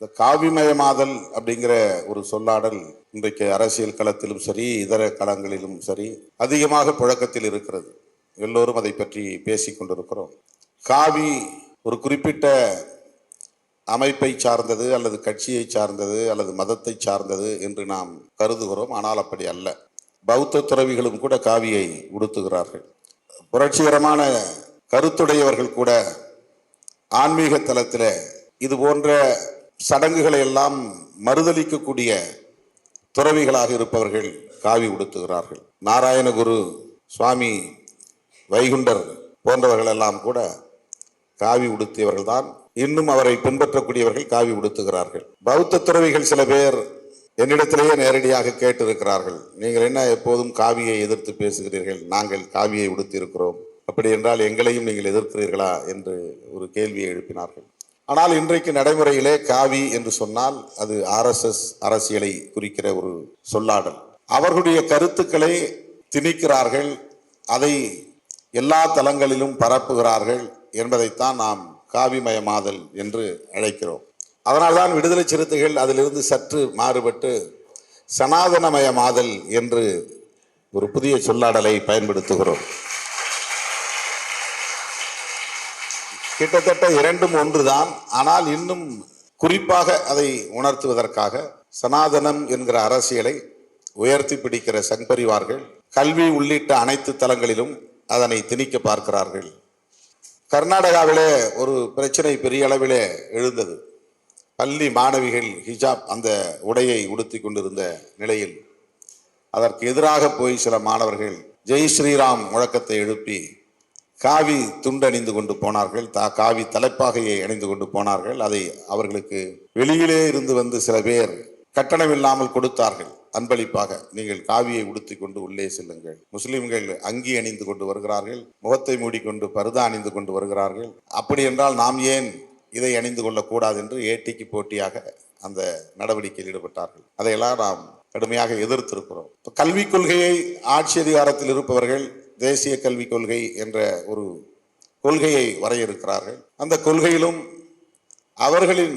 இந்த காவிமயமாதல் அப்படிங்கிற ஒரு சொல்லாடல் இன்றைக்கு அரசியல் களத்திலும் சரி இதர களங்களிலும் சரி அதிகமாக புழக்கத்தில் இருக்கிறது. எல்லோரும் அதை பற்றி பேசி கொண்டிருக்கிறோம். காவி ஒரு குறிப்பிட்ட அமைப்பை சார்ந்தது அல்லது கட்சியை சார்ந்தது அல்லது மதத்தை சார்ந்தது என்று நாம் கருதுகிறோம். ஆனால் அப்படி அல்ல. பௌத்த துறவிகளும் கூட காவியை உடுத்துகிறார்கள். புரட்சிகரமான கருத்துடையவர்கள் கூட ஆன்மீக தளத்தில் இது போன்ற சடங்குகளை எல்லாம் மறுதலிக்கக்கூடிய துறவிகளாக இருப்பவர்கள் காவி உடுத்துகிறார்கள். நாராயணகுரு சுவாமி வைகுண்டர் போன்றவர்கள் எல்லாம் கூட காவி உடுத்தியவர்கள் தான் இன்னும் அவரை பின்பற்றக்கூடியவர்கள் காவி உடுத்துகிறார்கள். பௌத்த துறவிகள் சில பேர் என்னிடத்திலேயே நேரடியாக கேட்டிருக்கிறார்கள். நீங்கள் என்ன எப்போதும் காவியை எதிர்த்து பேசுகிறீர்கள்? நாங்கள் காவியை உடுத்தியிருக்கிறோம். அப்படி என்றால் எங்களையும் நீங்கள் எதிர்க்கிறீர்களா? என்று ஒரு கேள்வியை எழுப்பினார்கள். ஆனால் இன்றைக்கு நடைமுறையிலே காவி என்று சொன்னால் அது ஆர்எஸ்எஸ் அரசியலை குறிக்கிற ஒரு சொல்லாடல். அவர்களுடைய கருத்துக்களை திணிக்கிறார்கள் அதை எல்லா தளங்களிலும் பரப்புகிறார்கள் என்பதைத்தான் நாம் காவிமயமாதல் என்று அழைக்கிறோம். அதனால்தான் விடுதலை சிறுத்தைகள் அதிலிருந்து சற்று மாறுபட்டு சனாதனமயமாதல் என்று ஒரு புதிய சொல்லாடலை பயன்படுத்துகிறோம். கிட்டத்தட்ட இரண்டும் ஒன்றுதான். ஆனால் இன்னும் குறிப்பாக அதை உணர்த்துவதற்காக சனாதனம் என்கிற அரசியலை உயர்த்தி பிடிக்கிற சங்பரிவார்கள் கல்வி உள்ளிட்ட அனைத்து தளங்களிலும் அதனை திணிக்க பார்க்கிறார்கள். கர்நாடகாவிலே ஒரு பிரச்சனை பெரிய அளவிலே எழுந்தது. பள்ளி மாணவிகள் ஹிஜாப் அந்த உடையை உடுத்தி கொண்டிருந்த நிலையில். அதற்கு எதிராக போய் சில மாணவர்கள் ஜெய் ஸ்ரீராம் முழக்கத்தை எழுப்பி காவி துண்டு அணிந்து கொண்டு போனார்கள். தா காவி தலைப்பாகையை அணிந்து கொண்டு போனார்கள். அதை அவர்களுக்கு வெளியிலே இருந்து வந்து சில பேர் கட்டணம் இல்லாமல் கொடுத்தார்கள். அன்பளிப்பாக நீங்கள் காவியை உடுத்தி கொண்டு உள்ளே செல்லுங்கள். முஸ்லிம்கள் அங்கி அணிந்து கொண்டு வருகிறார்கள். முகத்தை மூடிக்கொண்டு பருதா அணிந்து கொண்டு வருகிறார்கள். அப்படி என்றால் நாம் ஏன் இதை அணிந்து கொள்ளக்கூடாது என்று ஏட்டிக்கு போட்டியாக அந்த நடவடிக்கையில் ஈடுபட்டார்கள். அதையெல்லாம் நாம் கடுமையாக எதிர்த்திருக்கிறோம். கல்விக் கொள்கையை ஆட்சி அதிகாரத்தில் இருப்பவர்கள் தேசிய கல்விக் கொள்கை என்ற ஒரு கொள்கையை வரையறுக்கிறார்கள். அந்த கொள்கையிலும் அவர்களின்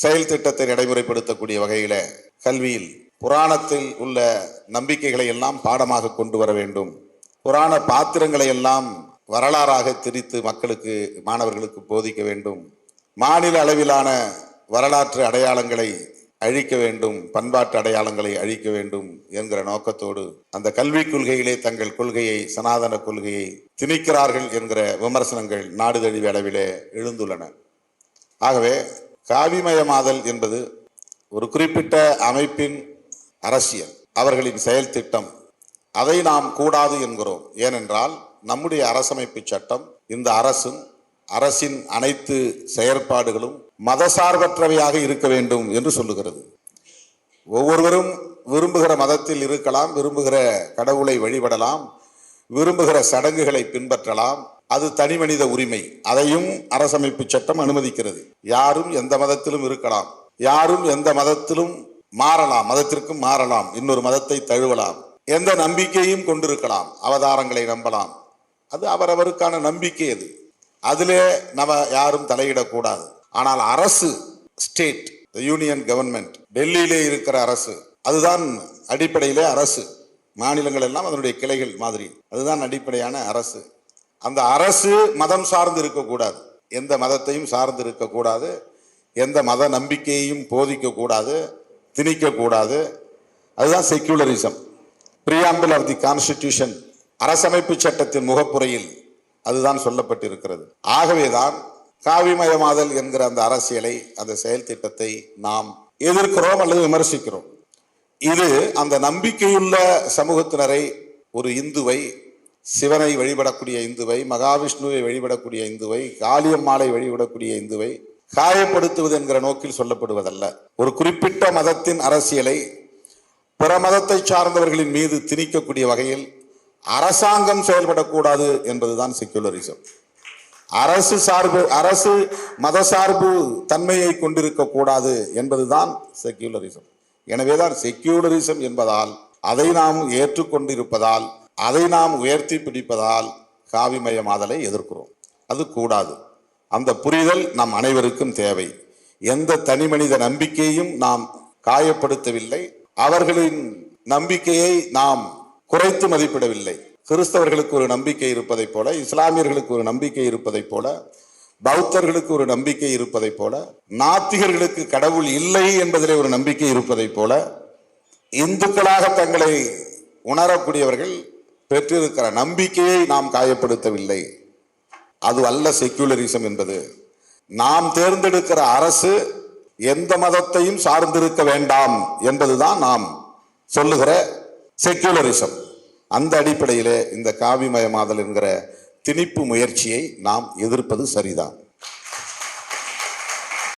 செயல் திட்டத்தை நடைமுறைப்படுத்தக்கூடிய வகையில் கல்வியில் புராணத்தில் உள்ள நம்பிக்கைகளை எல்லாம் பாடமாக கொண்டு வர வேண்டும். புராண பாத்திரங்களை எல்லாம் வரலாறாக திரித்து மக்களுக்கு மாணவர்களுக்கு போதிக்க வேண்டும். மாநில அளவிலான வரலாற்று அடையாளங்களை அழிக்க வேண்டும் பண்பாட்டு அடையாளங்களை அழிக்க வேண்டும் என்கிற நோக்கத்தோடு அந்த கல்விக் கொள்கையிலே தங்கள் கொள்கையை சனாதன கொள்கையை திணிக்கிறார்கள் என்கிற விமர்சனங்கள் நாடு தழுவிய அளவிலே எழுந்துள்ளன. ஆகவே காவிமயமாதல் என்பது ஒரு குறிப்பிட்ட அமைப்பின் அரசியல் அவர்களின் செயல் திட்டம். அதை நாம் கூடாது என்கிறோம். ஏனென்றால் நம்முடைய அரசமைப்பு சட்டம் இந்த அரசும் அரசின் அனைத்து செயற்பாடுகளும் மதசார்பற்றவையாக இருக்க வேண்டும் என்று சொல்லுகிறது. ஒவ்வொருவரும் விரும்புகிற மதத்தில் இருக்கலாம் விரும்புகிற கடவுளை வழிபடலாம் விரும்புகிற சடங்குகளை பின்பற்றலாம். அது தனி மனித உரிமை. அதையும் அரசமைப்பு சட்டம் அனுமதிக்கிறது. யாரும் எந்த மதத்திலும் இருக்கலாம். யாரும் எந்த மதத்திலும் மாறலாம். மதத்திற்கும் மாறலாம். இன்னொரு மதத்தை தழுவலாம். எந்த நம்பிக்கையும் கொண்டிருக்கலாம். அவதாரங்களை நம்பலாம். அது அவரவருக்கான நம்பிக்கை அது. அதிலே நம்ம யாரும் தலையிடக்கூடாது. ஆனால் அரசு ஸ்டேட் யூனியன் கவர்மெண்ட் டெல்லியிலே இருக்கிற அரசு அதுதான் அடிப்படையிலே அரசு. மாநிலங்கள் எல்லாம் அதனுடைய கிளைகள் மாதிரி. அதுதான் அடிப்படையான அரசு. அந்த அரசு மதம் சார்ந்து இருக்கக்கூடாது. எந்த மதத்தையும் சார்ந்து இருக்கக்கூடாது. எந்த மத நம்பிக்கையையும் போதிக்கக்கூடாது. திணிக்கக்கூடாது. அதுதான் secularism preamble of the constitution அரசமைப்பு சட்டத்தின் முகப்புறையில் அதுதான் சொல்லப்பட்டிருக்கிறது. ஆகவேதான் காவிமயமாதல் என்கிற அந்த அரசியலை அந்த செயல் திட்டத்தை நாம் எதிர்க்கிறோம் அல்லது விமர்சிக்கிறோம். இது அந்த நம்பிக்கையுள்ள சமூகத்தினரை ஒரு இந்துவை சிவனை வழிபடக்கூடிய இந்துவை மகாவிஷ்ணுவை வழிபடக்கூடிய இந்துவை காளியம்மாளை வழிபடக்கூடிய இந்துவை காயப்படுத்துவது என்கிற நோக்கில் சொல்லப்படுவதல்ல. ஒரு குறிப்பிட்ட மதத்தின் அரசியலை பிற மதத்தை சார்ந்தவர்களின் மீது திணிக்கக்கூடிய வகையில் அரசாங்கம் செயல்படக்கூடாது என்பதுதான் செக்குலரிசம் அரசு சார்பு அரசு மத சார்பு தன்மையை கொண்டிருக்க கூடாது என்பதுதான் செக்யூலரிசம் எனவேதான் செக்யூலரிசம் என்பதால் அதை நாம் ஏற்றுக்கொண்டிருப்பதால் அதை நாம் உயர்த்தி பிடிப்பதால் காவிமயமாதலை எதிர்க்கிறோம். அது கூடாது. அந்த புரிதல் நம் அனைவருக்கும் தேவை. எந்த தனி மனித நம்பிக்கையும் நாம் காயப்படுத்தவில்லை. அவர்களின் நம்பிக்கையை நாம் குறைத்து மதிப்பிடவில்லை. கிறிஸ்தவர்களுக்கு ஒரு நம்பிக்கை இருப்பதைப் போல இஸ்லாமியர்களுக்கு ஒரு நம்பிக்கை இருப்பதைப் போல பௌத்தர்களுக்கு ஒரு நம்பிக்கை இருப்பதைப் போல நாத்திகர்களுக்கு கடவுள் இல்லை என்பதிலே ஒரு நம்பிக்கை இருப்பதைப் போல இந்துக்களாக தங்களை உணரக்கூடியவர்கள் பெற்றிருக்கிற நம்பிக்கையை நாம் காயப்படுத்தவில்லை. அது அல்ல செக்யூலரிசம் என்பது. நாம் தேர்ந்தெடுக்கிற அரசு எந்த மதத்தையும் சார்ந்திருக்க வேண்டாம் என்பதுதான் நாம் சொல்லுகிற செக்யூலரிசம் அந்த அடிப்படையிலே இந்த காவிமயமாதல் என்கிற திணிப்பு முயற்சியை நாம் எதிர்ப்பது சரிதான்.